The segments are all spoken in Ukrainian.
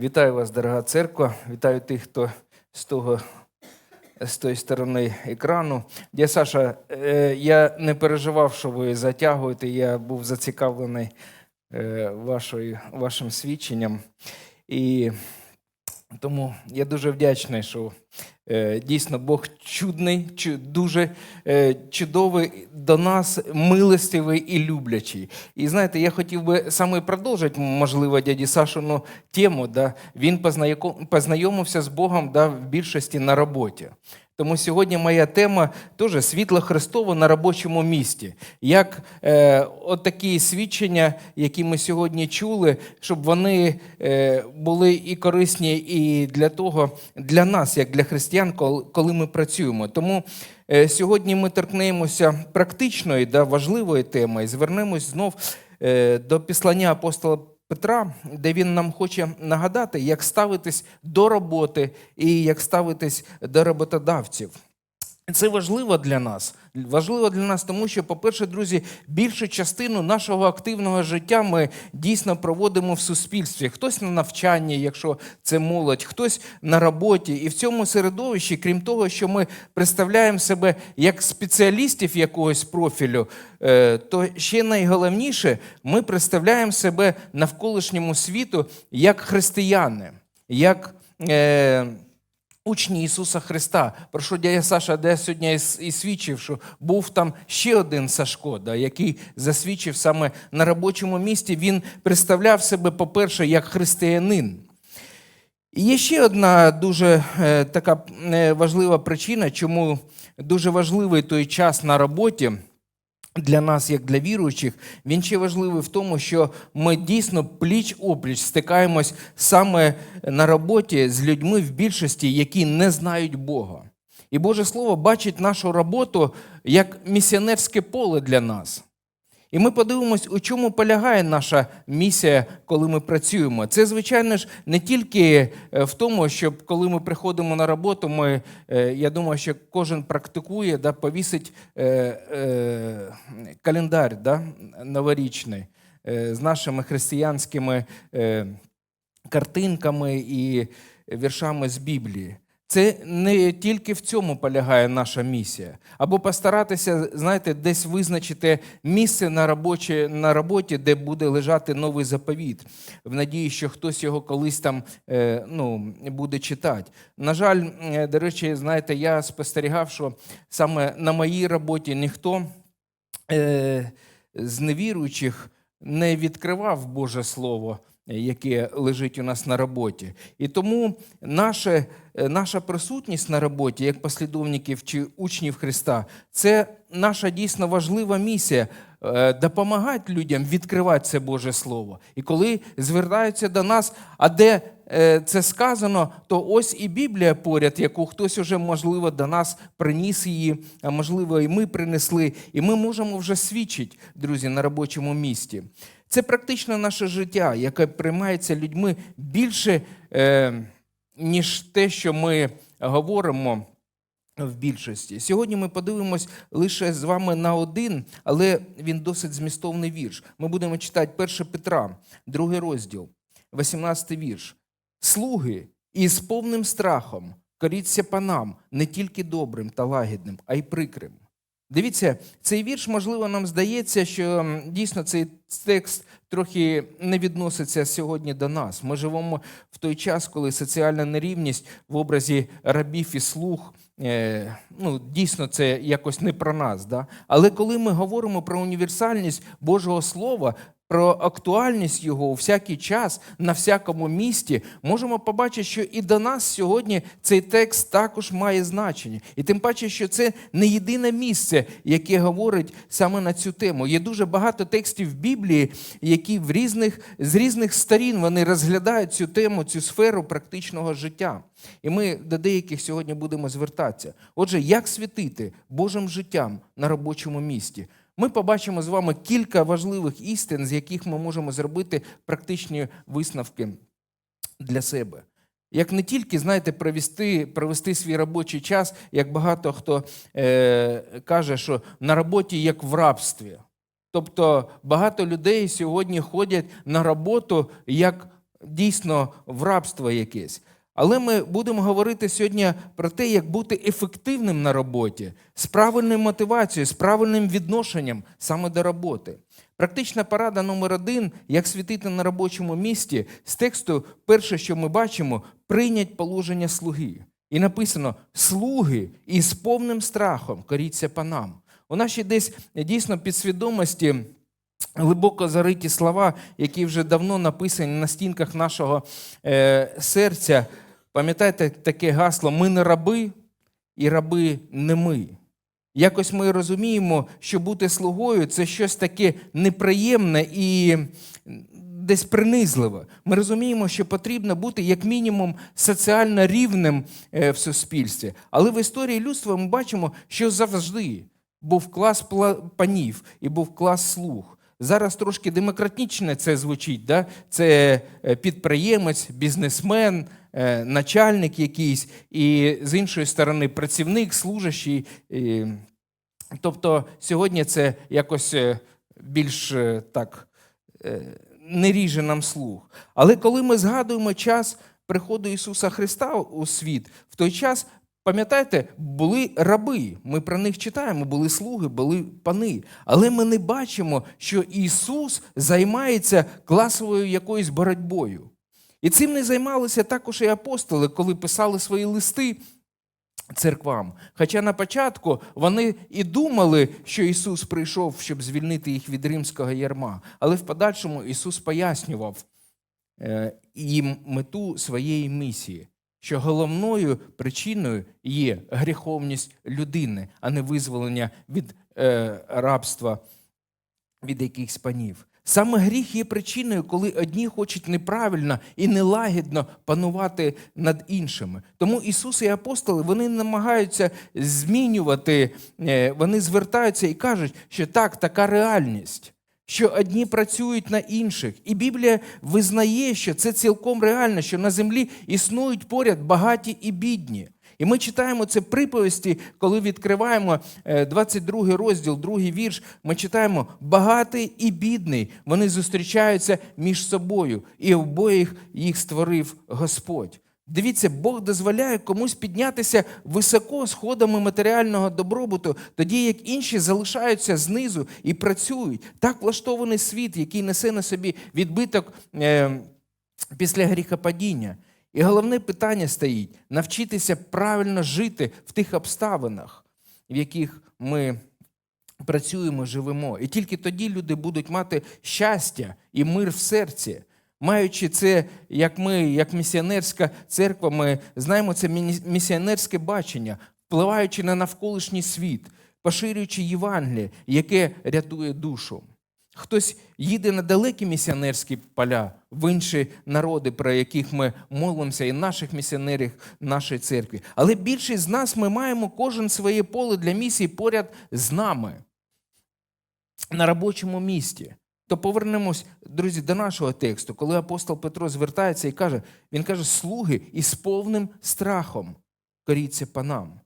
Вітаю вас, дорога церква. Вітаю тих, хто з того з тої сторони екрану. Я, Саша, е, я не переживав, що ви затягуєте. Я був зацікавлений е, вашою, вашим свідченням. І тому я дуже вдячний, що е, дійсно Бог чудний, чу- дуже е, чудовий до нас, милостивий і люблячий. І знаєте, я хотів би саме продовжити, можливо, дяді Сашину тему. Да? Він познайомився з Богом да, в більшості на роботі. Тому сьогодні моя тема теж світло Христово на робочому місці. Як е, от такі свідчення, які ми сьогодні чули, щоб вони е, були і корисні і для того, для нас, як для християн, коли ми працюємо. Тому е, сьогодні ми торкнемося практичної, да, важливої теми і звернемось знов е, до післання апостола Петра, де він нам хоче нагадати, як ставитись до роботи і як ставитись до роботодавців. Це важливо для нас. Важливо для нас, тому що, по-перше, друзі, більшу частину нашого активного життя ми дійсно проводимо в суспільстві. Хтось на навчанні, якщо це молодь, хтось на роботі. І в цьому середовищі, крім того, що ми представляємо себе як спеціалістів якогось профілю, е, то ще найголовніше, ми представляємо себе навколишньому світу як християни, як. Учні Ісуса Христа, про що дядя Саша де сьогодні і свідчив, що був там ще один Сашко, да, який засвідчив саме на робочому місці. Він представляв себе, по-перше, як християнин. І є ще одна дуже е, така е, важлива причина, чому дуже важливий той час на роботі для нас, як для віруючих, він ще важливий в тому, що ми дійсно пліч-опліч стикаємось саме на роботі з людьми в більшості, які не знають Бога. І Боже Слово бачить нашу роботу як місіонерське поле для нас. І ми подивимось, у чому полягає наша місія, коли ми працюємо. Це, звичайно ж, не тільки е, в тому, щоб коли ми приходимо на роботу, ми, е, я думаю, що кожен практикує, да, повісить е, календар да, новорічний з нашими християнськими картинками і віршами з Біблії. Це не тільки в цьому полягає наша місія. Або постаратися, знаєте, десь визначити місце на, робочі, на роботі, де буде лежати новий заповіт, в надії, що хтось його колись там е, ну, буде читати. На жаль, е, до речі, знаєте, я спостерігав, що саме на моїй роботі ніхто е, з невіруючих не відкривав Боже Слово, яке лежить у нас на роботі. І тому наше, е, наша присутність на роботі, як послідовників чи учнів Христа, це наша дійсно важлива місія. е, Допомагати людям відкривати це Боже Слово. І коли звертаються до нас, а де е, це сказано, то ось і Біблія поряд, яку хтось уже, можливо, до нас приніс її, а можливо, і ми принесли. І ми можемо вже свідчити, друзі, на робочому місці. Це практично наше життя, яке приймається людьми більше, е, ніж те, що ми говоримо в більшості. Сьогодні ми подивимось лише з вами на один, але він досить змістовний вірш. Ми будемо читати 1 Петра, другий розділ, 18 вірш. Слуги, і з повним страхом коріться панам не тільки добрим та лагідним, а й прикрим. Дивіться, цей вірш, можливо, нам здається, що дійсно цей текст трохи не відноситься сьогодні до нас. Ми живемо в той час, коли соціальна нерівність в образі рабів і слуг, е, ну, дійсно, це якось не про нас. Да? Але коли ми говоримо про універсальність Божого Слова, про актуальність його у всякий час, на всякому місті, можемо побачити, що і до нас сьогодні цей текст також має значення. І тим паче, що це не єдине місце, яке говорить саме на цю тему. Є дуже багато текстів Біблії, які в різних, з різних сторін вони розглядають цю тему, цю сферу практичного життя. І ми до деяких сьогодні будемо звертатися. Отже, як світити Божим життям на робочому місці? Ми побачимо з вами кілька важливих істин, з яких ми можемо зробити практичні висновки для себе. Як не тільки, знаєте, провести, провести свій робочий час, як багато хто е, каже, що на роботі як в рабстві. Тобто багато людей сьогодні ходять на роботу як дійсно в рабство якесь. Але ми будемо говорити сьогодні про те, як бути ефективним на роботі, з правильною мотивацією, з правильним відношенням саме до роботи. Практична порада номер один, як світити на робочому місці, з тексту, перше, що ми бачимо, прийнять положення слуги. І написано: слуги із повним страхом коріться панам. У нашій десь дійсно підсвідомості глибоко зариті слова, які вже давно написані на стінках нашого е, серця. Пам'ятаєте таке гасло: ми не раби, і раби не ми. Якось ми розуміємо, що бути слугою це щось таке неприємне і десь принизливе. Ми розуміємо, що потрібно бути як мінімум соціально рівним е, в суспільстві. Але в історії людства ми бачимо, що завжди був клас панів і був клас слуг. Зараз трошки демократично це звучить. Да? Це е, підприємець, бізнесмен, начальник якийсь, і з іншої сторони працівник, служащий. Тобто сьогодні це якось е, більш е, так е, не ріже нам слух. Але коли ми згадуємо час приходу Ісуса Христа у світ, в той час, пам'ятаєте, були раби. Ми про них читаємо, були слуги, були пани. Але ми не бачимо, що Ісус займається класовою якоюсь боротьбою. І цим не займалися також і апостоли, коли писали свої листи церквам. Хоча на початку вони і думали, що Ісус прийшов, щоб звільнити їх від римського ярма. Але в подальшому Ісус пояснював е, їм мету своєї місії, що головною причиною є гріховність людини, а не визволення від е, рабства від якихось панів. Саме гріх є причиною, коли одні хочуть неправильно і нелагідно панувати над іншими. Тому Ісус і апостоли вони намагаються змінювати, е, вони звертаються і кажуть, що так, така реальність, що одні працюють на інших. І Біблія визнає, що це цілком реально, що на землі існують поряд багаті і бідні. І ми читаємо це приповісті, коли відкриваємо е, 22 розділ, другий вірш. Ми читаємо багатий і бідний. Вони зустрічаються між собою, і обоїх їх створив Господь. Дивіться, Бог дозволяє комусь піднятися високо сходами матеріального добробуту, тоді як інші залишаються знизу і працюють. Так влаштований світ, який несе на собі відбиток е, після гріхопадіння. І головне питання стоїть навчитися правильно жити в тих обставинах, в яких ми працюємо, живемо. І тільки тоді люди будуть мати щастя і мир в серці. Маючи це, як ми, як місіонерська церква, ми знаємо це місіонерське бачення, впливаючи на навколишній світ, поширюючи Євангеліє, яке рятує душу. Хтось їде на далекі місіонерські поля, в інші народи, про яких ми молимося, і наших місіонерів нашої церкви. Але більшість з нас ми маємо кожен своє поле для місії поряд з нами на робочому місці. То повернемось, друзі, до нашого тексту, коли апостол Петро звертається і каже, він каже, слуги із повним страхом коріться панам.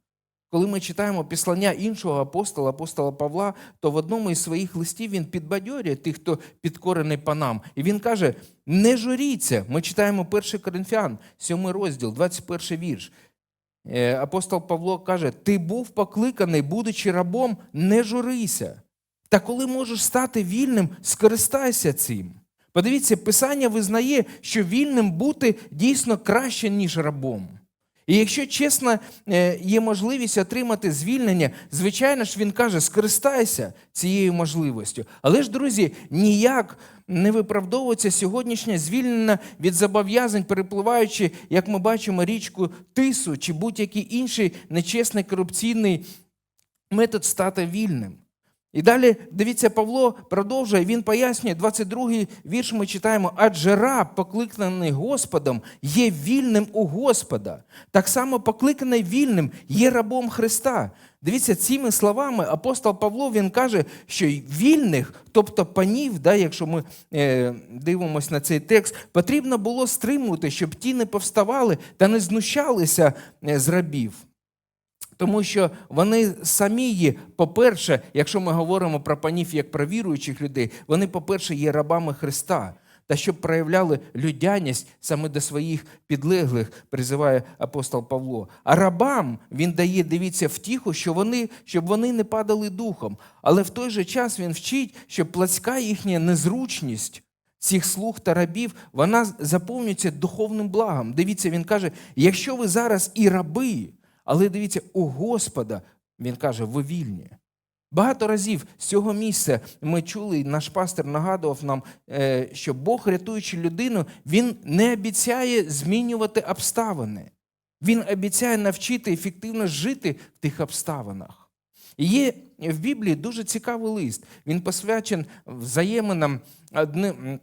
Коли ми читаємо післання іншого апостола, апостола Павла, то в одному із своїх листів він підбадьорює тих, хто підкорений панам. І він каже: не журіться. Ми читаємо 1 Коринфян, 7 розділ, 21 вірш. Е, Апостол Павло каже: Ти був покликаний, будучи рабом, не журися. Та коли можеш стати вільним, скористайся цим. Подивіться, Писання визнає, що вільним бути дійсно краще, ніж рабом. І якщо чесно, е, є можливість отримати звільнення, звичайно ж, він каже, скористайся цією можливістю. Але ж, друзі, ніяк не виправдовується сьогоднішнє звільнення від зобов'язань, перепливаючи, як ми бачимо, річку Тису чи будь-який інший нечесний корупційний метод стати вільним. І далі, дивіться, Павло продовжує, він пояснює, 22-й вірш ми читаємо, адже раб, покликаний Господом, є вільним у Господа. Так само покликаний вільним є рабом Христа. Дивіться, цими словами апостол Павло він каже, що вільних, тобто панів, да, якщо ми е, дивимося на цей текст, потрібно було стримувати, щоб ті не повставали та не знущалися е, з рабів. Тому що вони самі є, по-перше, якщо ми говоримо про панів як про віруючих людей, вони, по-перше, є рабами Христа. та щоб проявляли людяність саме до своїх підлеглих, призиває апостол Павло. А рабам він дає, дивіться, втіху, що вони, щоб вони не падали духом. Але в той же час він вчить, що плацька їхня незручність цих слуг та рабів, вона заповнюється духовним благом. Дивіться, він каже: якщо ви зараз і раби, але дивіться, у Господа, він каже, ви вільні. Багато разів з цього місця ми чули, і наш пастор нагадував нам, е, що Бог, рятуючи людину, він не обіцяє змінювати обставини. Він обіцяє навчити ефективно жити в тих обставинах. І є в Біблії дуже цікавий лист. Він посвячен взаєминам одним.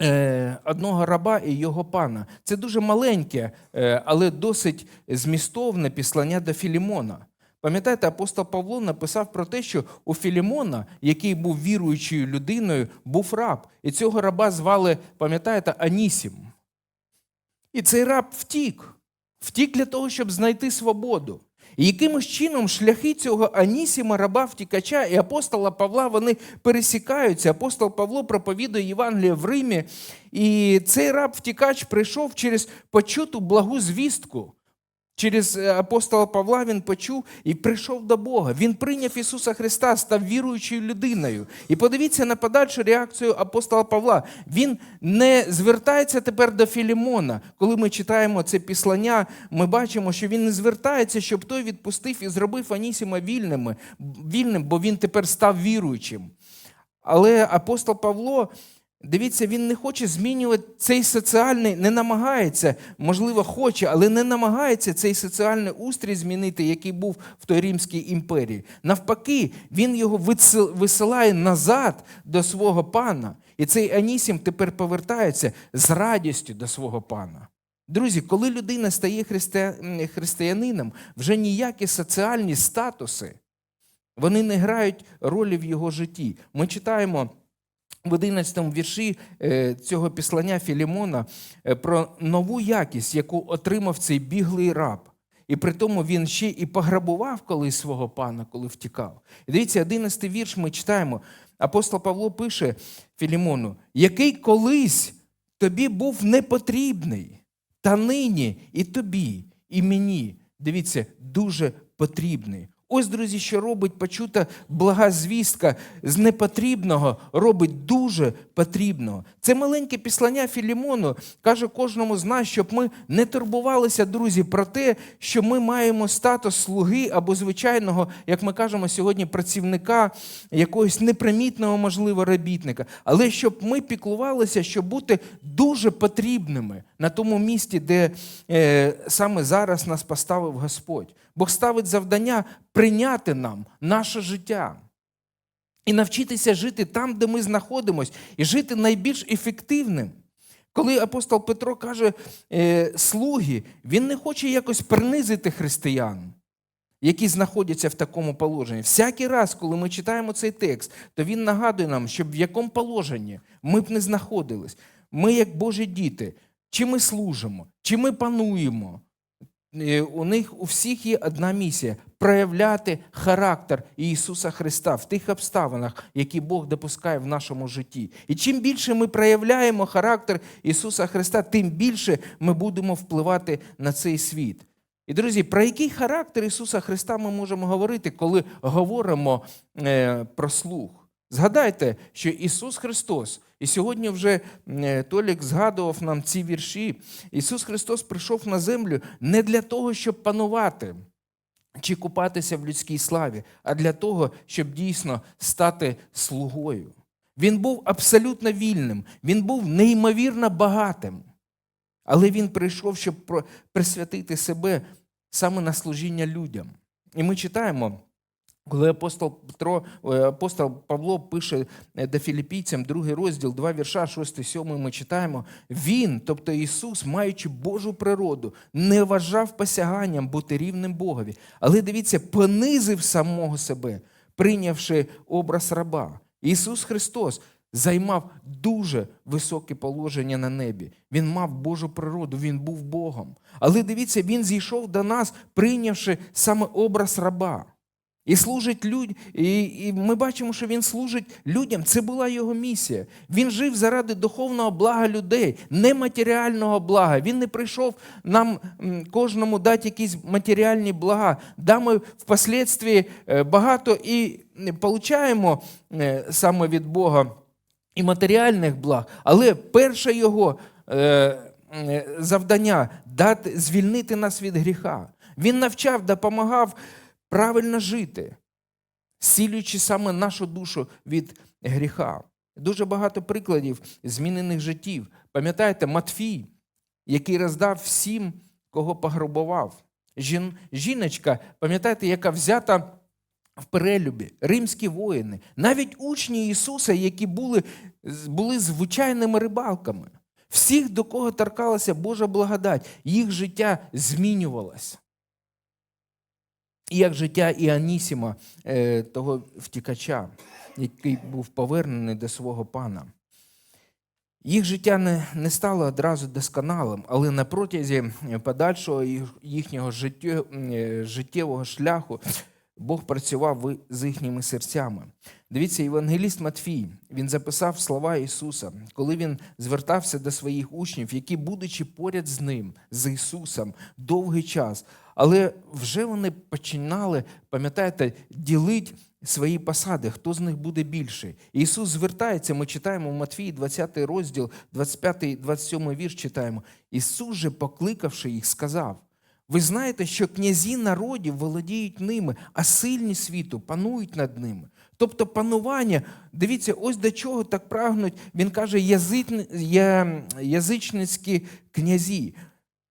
Е, Одного раба і його пана. Це дуже маленьке, е, але досить змістовне післання до Філімона. Пам'ятаєте, апостол Павло написав про те, що у Філімона, який був віруючою людиною, був раб. І цього раба звали, пам'ятаєте, Анісім. І цей раб втік. Втік для того, щоб знайти свободу. І якимось чином шляхи цього Анісіма, раба втікача і апостола Павла вони пересікаються. Апостол Павло проповідує Євангеліє в Римі, і цей раб втікач прийшов через почуту благу звістку. Через е, апостола Павла він почув і прийшов до Бога. Він прийняв Ісуса Христа, став віруючою людиною. І подивіться на подальшу реакцію апостола Павла. Він не звертається тепер до Філімона. Коли ми читаємо це післання, ми бачимо, що він не звертається, щоб той відпустив і зробив Анісіма вільним, бо він тепер став віруючим. Але апостол Павло, дивіться, він не хоче змінювати цей соціальний, не намагається, можливо, хоче, але не намагається цей соціальний устрій змінити, який був в той Римській імперії. Навпаки, він його висилає назад до свого пана. І цей Анісім тепер повертається з радістю до свого пана. Друзі, коли людина стає христия- християнином, вже ніякі соціальні статуси вони не грають ролі в його житті. Ми читаємо в 11 вірші е, цього післання Філімона е, про нову якість, яку отримав цей біглий раб. І при тому він ще і пограбував колись свого пана, коли втікав. І дивіться, 11 вірш ми читаємо. Апостол Павло пише Філімону, який колись тобі був непотрібний, та нині і тобі, і мені, дивіться, дуже потрібний. Ось, друзі, що робить почута блага звістка з непотрібного робить дуже потрібного. Це маленьке післання Філімону каже кожному з нас, щоб ми не турбувалися, друзі, про те, що ми маємо статус слуги або звичайного, як ми кажемо сьогодні, працівника, якогось непримітного, можливо, робітника. Але щоб ми піклувалися, щоб бути дуже потрібними на тому місці, де е, саме зараз нас поставив Господь. Бог ставить завдання прийняти нам наше життя. І навчитися жити там, де ми знаходимося, і жити найбільш ефективним. Коли апостол Петро каже е, слуги, він не хоче якось принизити християн, які знаходяться в такому положенні. Всякий раз, коли ми читаємо цей текст, то він нагадує нам, щоб в якому положенні ми б не знаходились. Ми, як Божі діти, чи ми служимо, чи ми пануємо. Е, У них у всіх є одна місія проявляти характер Ісуса Христа в тих обставинах, які Бог допускає в нашому житті. І чим більше ми проявляємо характер Ісуса Христа, тим більше ми будемо впливати на цей світ. І, друзі, про який характер Ісуса Христа ми можемо говорити, коли говоримо е, про слух? Згадайте, що Ісус Христос, і сьогодні вже е, Толік згадував нам ці вірші. Ісус Христос прийшов на землю не для того, щоб панувати чи купатися в людській славі, а для того, щоб дійсно стати слугою. Він був абсолютно вільним, він був неймовірно багатим. Але він прийшов, щоб присвятити себе саме на служіння людям. І ми читаємо, коли апостол Петро, е, апостол Павло пише е, до філіпійцям, другий розділ, два вірша, 6, 7, ми читаємо. Він, тобто Ісус, маючи Божу природу, не вважав посяганням бути рівним Богові. Але дивіться, понизив самого себе, прийнявши образ раба. Ісус Христос займав дуже високе положення на небі. Він мав Божу природу, він був Богом. Але дивіться, він зійшов до нас, прийнявши саме образ раба. І служить люд... і, і ми бачимо, що він служить людям. Це була його місія. Він жив заради духовного блага людей, не матеріального блага. Він не прийшов нам кожному дати якісь матеріальні блага. Да, ми впоследствии е, багато і получаємо е, саме від Бога і матеріальних благ, але перше його е, завдання дати звільнити нас від гріха. Він навчав, допомагав правильно жити, зцілюючи саме нашу душу від гріха. Дуже багато прикладів змінених життів. Пам'ятаєте, Матфій, який роздав всім, кого пограбував. Жін, жіночка, пам'ятаєте, яка взята в перелюбі, римські воїни, навіть учні Ісуса, які були, були звичайними рибалками. Всіх, до кого торкалася Божа благодать, їх життя змінювалося. І як життя Іанісіма, е, того втікача, який був повернений до свого пана. Їх життя не, не стало одразу досконалим, але на протязі подальшого їхнього е, життєвого шляху Бог працював з їхніми серцями. Дивіться, євангеліст Матфій він записав слова Ісуса, коли він звертався до своїх учнів, які, будучи поряд з ним, з Ісусом, довгий час, але вже вони починали, пам'ятаєте, ділити свої посади, хто з них буде більший. Ісус звертається, ми читаємо в Матфії 20 розділ, 25-27 вірш читаємо. Ісус же, покликавши їх, сказав: ви знаєте, що князі народів володіють ними, а сильні світу панують над ними. Тобто панування, дивіться, ось до чого так прагнуть, він каже, язичницькі князі.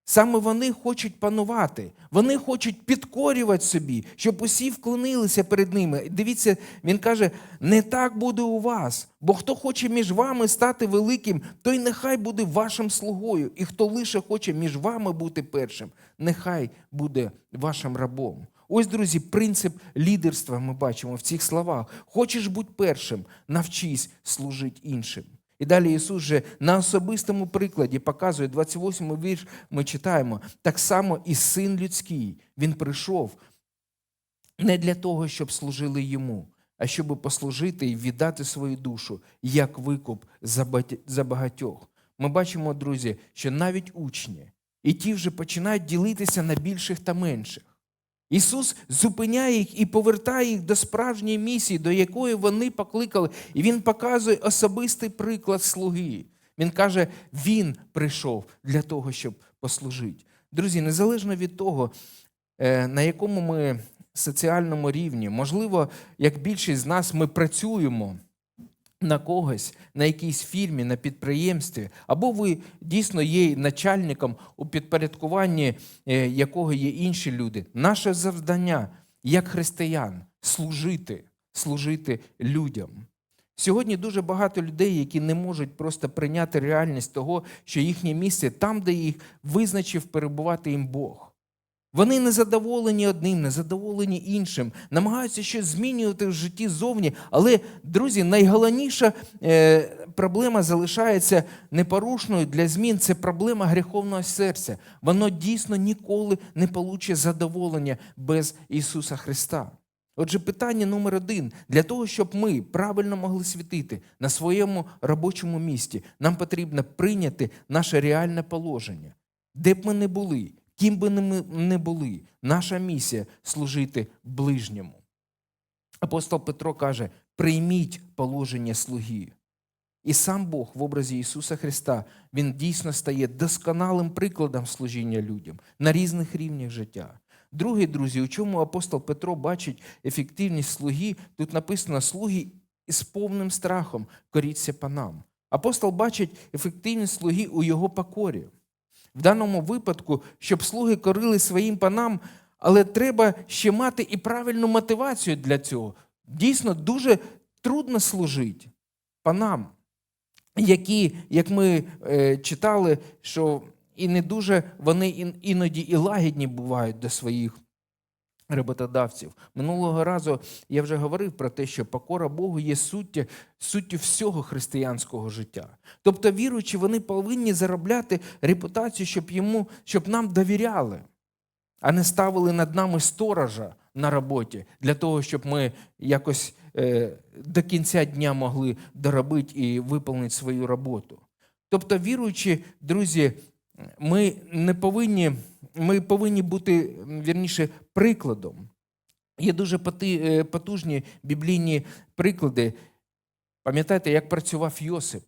Саме вони хочуть панувати, вони хочуть підкорювати собі, щоб усі вклонилися перед ними. Дивіться, він каже: не так буде у вас, бо хто хоче між вами стати великим, той нехай буде вашим слугою, і хто лише хоче між вами бути першим, нехай буде вашим рабом. Ось, друзі, принцип лідерства ми бачимо в цих словах. Хочеш бути першим, навчись служити іншим. І далі Ісус же на особистому прикладі показує 28 вірш, ми читаємо, так само і син людський. Він прийшов не для того, щоб служили йому, а щоб послужити і віддати свою душу як викуп за багатьох. Ми бачимо, друзі, що навіть учні і ті вже починають ділитися на більших та менших. Ісус зупиняє їх і повертає їх до справжньої місії, до якої вони покликали. І Він показує особистий приклад слуги. Він каже, Він прийшов для того, щоб послужити. Друзі, незалежно від того, е, на якому ми соціальному рівні, можливо, як більшість з нас ми працюємо на когось, на якійсь фірмі, на підприємстві, або ви дійсно є начальником у підпорядкуванні, е, якого є інші люди. Наше завдання як християн служити, служити людям. Сьогодні дуже багато людей, які не можуть просто прийняти реальність того, що їхнє місце там, де їх визначив перебувати їм Бог. Вони не задоволені одним, не задоволені іншим, намагаються щось змінювати в житті зовні. Але, друзі, найголовніша е, проблема залишається непорушною для змін це проблема гріховного серця. Воно дійсно ніколи не получить задоволення без Ісуса Христа. Отже, питання номер один: для того, щоб ми правильно могли світити на своєму робочому місці, нам потрібно прийняти наше реальне положення, де б ми не були, ким би ми не були, наша місія служити ближньому. Апостол Петро каже: прийміть положення слуги. І сам Бог в образі Ісуса Христа Він дійсно стає досконалим прикладом служіння людям на різних рівнях життя. Другий, друзі, у чому апостол Петро бачить ефективність слуги, тут написано слуги із повним страхом коріться панам. Апостол бачить ефективність слуги у його покорі. В даному випадку, щоб слуги корили своїм панам, але треба ще мати і правильну мотивацію для цього. Дійсно, дуже трудно служити панам, які, як ми е, читали, що і не дуже вони іноді і лагідні бувають до своїх роботодавців. Минулого разу я вже говорив про те, що покора Богу є суттю, суттю всього християнського життя. Тобто, віруючі, вони повинні заробляти репутацію, щоб йому, щоб нам довіряли, а не ставили над нами сторожа на роботі, для того, щоб ми якось е, до кінця дня могли доробити і виповнити свою роботу. Тобто, віруючи, друзі, ми не повинні, ми повинні бути вірніше прикладом. Є дуже е, потужні біблійні приклади. Пам'ятаєте, як працював Йосип,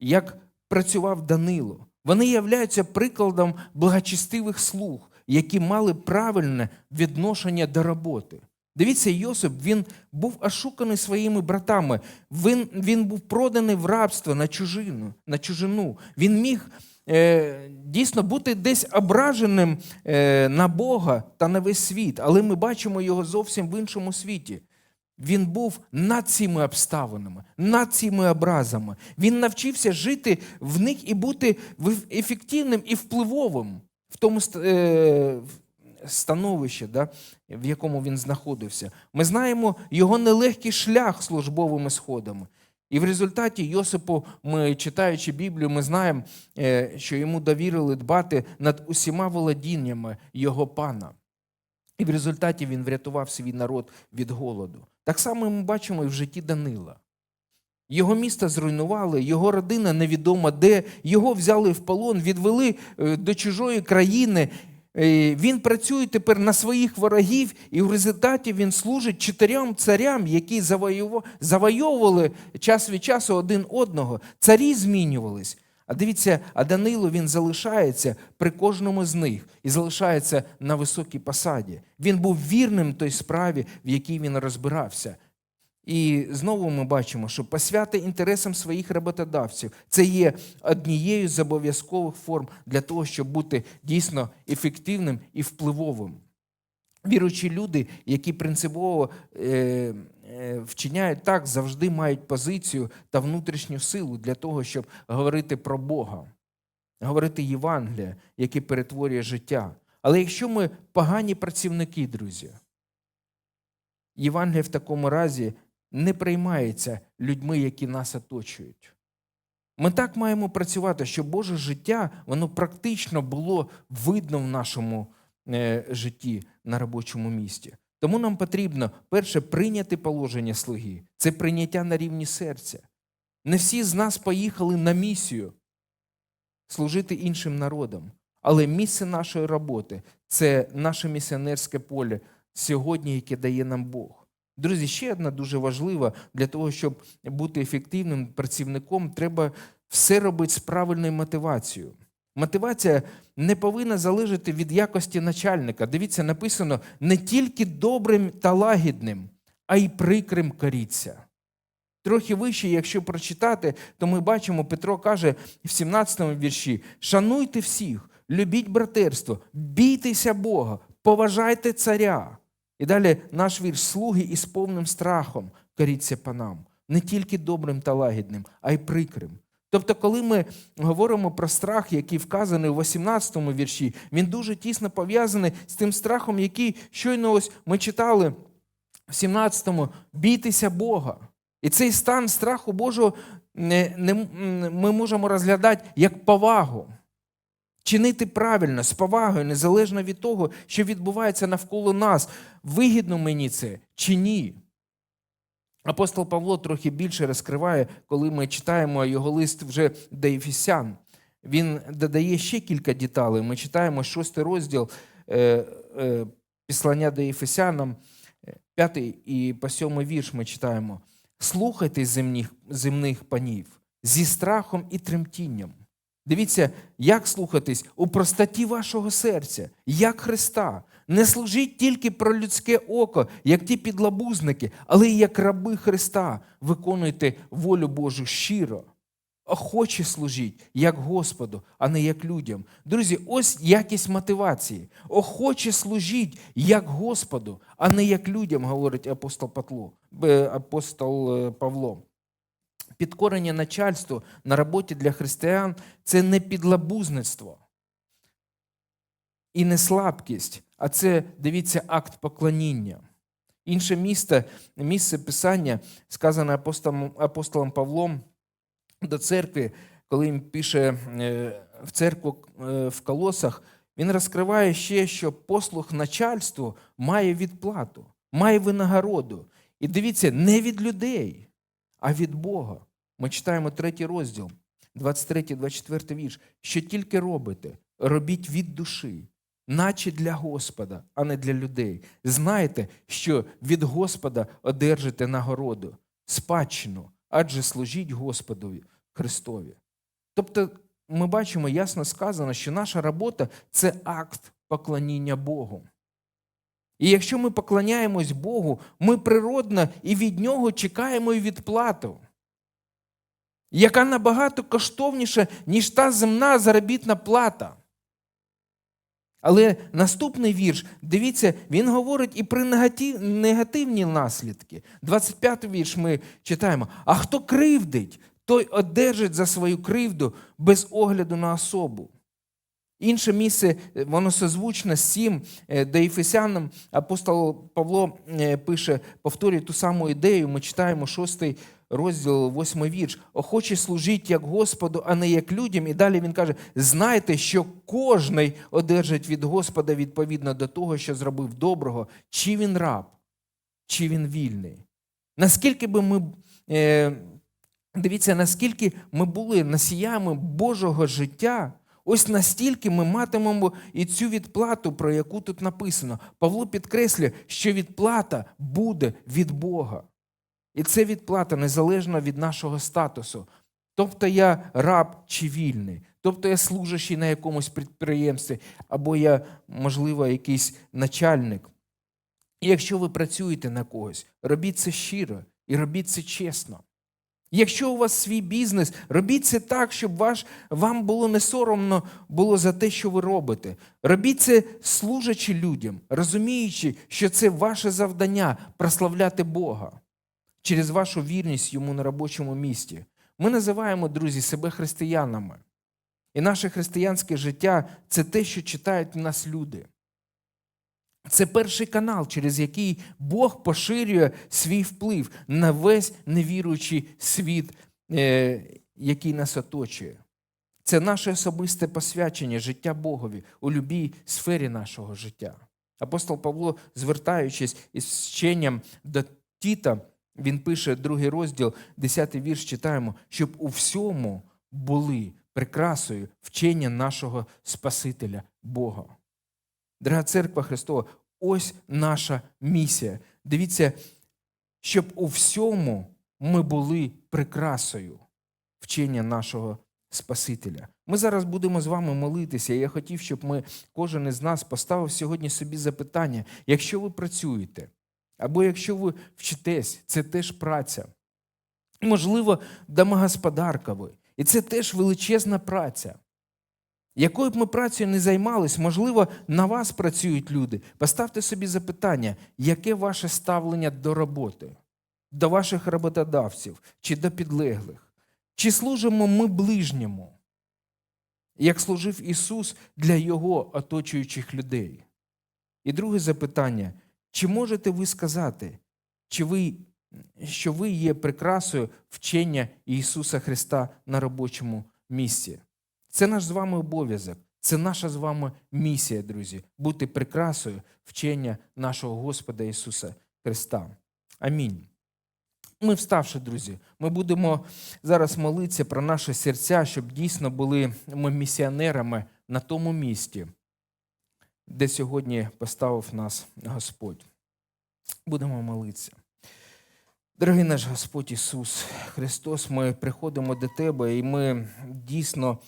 як працював Данило. Вони являються прикладом благочестивих слуг, які мали правильне відношення до роботи. Дивіться, Йосип він був ошуканий своїми братами. Він, він був проданий в рабство на чужину. На чужину. Він міг дійсно бути десь ображеним е, на Бога та на весь світ, але ми бачимо його зовсім в іншому світі. Він був над цими обставинами, над цими образами. Він навчився жити в них і бути ефективним і впливовим в тому е, становищі, в якому він знаходився. Ми знаємо його нелегкий шлях службовими сходами. І в результаті Йосипу, ми читаючи Біблію, ми знаємо, е, що йому довірили дбати над усіма володіннями його пана. І в результаті він врятував свій народ від голоду. Так само ми бачимо і в житті Данила. Його місто зруйнували, його родина невідома де, його взяли в полон, відвели е, до чужої країни. Е, Він працює тепер на своїх ворогів, і в результаті він служить чотирьом царям, які завойовували час від часу один одного. Царі змінювались. А дивіться, а Данило він залишається при кожному з них і залишається на високій посаді. Він був вірним той справі, в якій він розбирався. І знову ми бачимо, що посвяти інтересам своїх роботодавців це є однією з обов'язкових форм для того, щоб бути дійсно ефективним і впливовим. Віруючі люди, які принципово е, е, вчиняють так, завжди мають позицію та внутрішню силу для того, щоб говорити про Бога, говорити Євангелія, яке перетворює життя. Але якщо ми погані працівники, друзі, Євангелія в такому разі не приймається людьми, які нас оточують. Ми так маємо працювати, щоб Боже життя воно практично було видно в нашому е, житті на робочому місці. Тому нам потрібно перше прийняти положення слуги. Це прийняття на рівні серця. Не всі з нас поїхали на місію служити іншим народам. Але місце нашої роботи це наше місіонерське поле сьогодні, яке дає нам Бог. Друзі, ще одна дуже важлива для того, щоб бути ефективним працівником, треба все робити з правильною мотивацією. Мотивація не повинна залежати від якості начальника. Дивіться, написано не тільки добрим та лагідним, а й прикрим коріться. Трохи вище, якщо прочитати, то ми бачимо, Петро каже в 17 вірші: шануйте всіх, любіть братерство, бійтеся Бога, поважайте царя. І далі наш вірш слуги із повним страхом коріться панам, не тільки добрим та лагідним, а й прикрим. Тобто, коли ми говоримо про страх, який вказаний у 18 вірші, він дуже тісно пов'язаний з тим страхом, який щойно ось ми читали в 17-му бійтеся Бога. І цей стан страху Божого ми можемо розглядати як повагу. Чинити правильно, з повагою, незалежно від того, що відбувається навколо нас. Вигідно мені це чи ні? Апостол Павло трохи більше розкриває, коли ми читаємо його лист вже до Ефесян. Він додає ще кілька деталей. Ми читаємо шостий розділ е, е, післання до Ефесянам, е, п'ятий і по сьомий вірш ми читаємо. Слухайте земних, земних панів зі страхом і тремтінням. Дивіться, як слухатись у простоті вашого серця, як Христа. Не служіть тільки про людське око, як ті підлабузники, але й як раби Христа. Виконуйте волю Божу щиро. Охоче служіть як Господу, а не як людям. Друзі, ось якість мотивації. Охоче служіть як Господу, а не як людям, говорить апостол Павло. е, апостол е, Павло. Підкорення начальству на роботі для християн це не підлабузництво і не слабкість, а це, дивіться, акт поклоніння. Інше місце, місце Писання, сказане апостолом, апостолом Павлом до церкви, коли він пише е, в церкву е, в колосах, Він розкриває ще, що послуг начальству має відплату, має винагороду. І дивіться, не від людей, а від Бога. Ми читаємо третій розділ, 23-24 вірш. Що тільки робите, робіть від душі, наче для Господа, а не для людей. Знайте, що від Господа одержите нагороду, спадщину, адже служіть Господові Христові. Тобто, ми бачимо ясно сказано, що наша робота це акт поклоніння Богу. І якщо ми поклоняємось Богу, ми природно і від Нього чекаємо і відплату, яка набагато коштовніша, ніж та земна заробітна плата. Але наступний вірш, дивіться, він говорить і про негатив, негативні наслідки. 25-й вірш ми читаємо: а хто кривдить, той одержить за свою кривду без огляду на особу. Інше місце, е, воно созвучне з цим, е, де Ефесянам апостол Павло е, пише, повторює ту саму ідею. Ми читаємо шостий розділ, восьмий вірш. Охоче служіть як Господу, а не як людям. І далі він каже: знайте, що кожний одержить від Господа відповідно до того, що зробив доброго, чи він раб, чи він вільний. Наскільки би ми. Дивіться, наскільки ми були носіями Божого життя, ось настільки ми матимемо і цю відплату, про яку тут написано. Павло підкреслює, що відплата буде від Бога. І це відплата незалежно від нашого статусу. Тобто я раб чи вільний, тобто я служащий на якомусь підприємстві, або я, можливо, якийсь начальник. І якщо ви працюєте на когось, робіть це щиро і робіть це чесно. Якщо у вас свій бізнес, робіть це так, щоб ваш, вам було не соромно було за те, що ви робите. Робіть це служачи людям, розуміючи, що це ваше завдання прославляти Бога через вашу вірність йому на робочому місці. Ми називаємо, друзі, себе християнами. І наше християнське життя це те, що читають в нас люди. Це перший канал, через який Бог поширює свій вплив на весь невіруючий світ, е, який нас оточує. Це наше особисте посвячення життя Богові у любій сфері нашого життя. Апостол Павло, звертаючись із вченням до Тіта, він пише другий розділ, 10 вірш читаємо, щоб у всьому були прикрасою вчення нашого Спасителя Бога. Дорога церква Христова, ось наша місія. Дивіться, щоб у всьому ми були прикрасою вчення нашого Спасителя. Ми зараз будемо з вами молитися. Я хотів, щоб ми, кожен із нас поставив сьогодні собі запитання, якщо ви працюєте, або якщо ви вчитесь, це теж праця. Можливо, домогосподарка ви. І це теж величезна праця. Якою б ми працею не займались, можливо, на вас працюють люди. Поставте собі запитання, яке ваше ставлення до роботи, до ваших роботодавців чи до підлеглих? Чи служимо ми ближньому, як служив Ісус для Його оточуючих людей? І друге запитання: чи можете ви сказати, чи ви, що ви є прикрасою вчення Ісуса Христа на робочому місці? Це наш з вами обов'язок, це наша з вами місія, друзі, бути прикрасою вчення нашого Господа Ісуса Христа. Амінь. Ми, вставши, друзі, ми будемо зараз молитися про наші серця, щоб дійсно були ми місіонерами на тому місці, де сьогодні поставив нас Господь. Будемо молитися. Дорогий наш Господь Ісус Христос, ми приходимо до Тебе і ми дійсно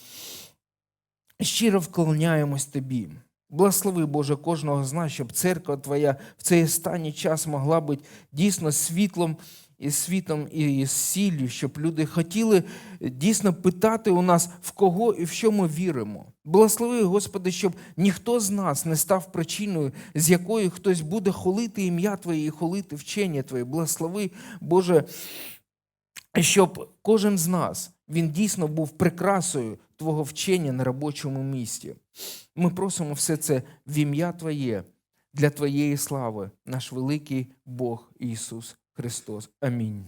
щиро вклоняємось Тобі. Благослови, Боже, кожного з нас, щоб церква Твоя в цей останній час могла бути дійсно світлом і світом і сіллю, щоб люди хотіли дійсно питати у нас, в кого і в що ми віримо. Благослови, Господи, щоб ніхто з нас не став причиною, з якою хтось буде холити ім'я Твоє і холити вчення Твоє. Благослови, Боже, щоб кожен з нас він дійсно був прикрасою Твого вчення на робочому місці. Ми просимо все це в ім'я Твоє для Твоєї слави, наш великий Бог Ісус Христос. Амінь.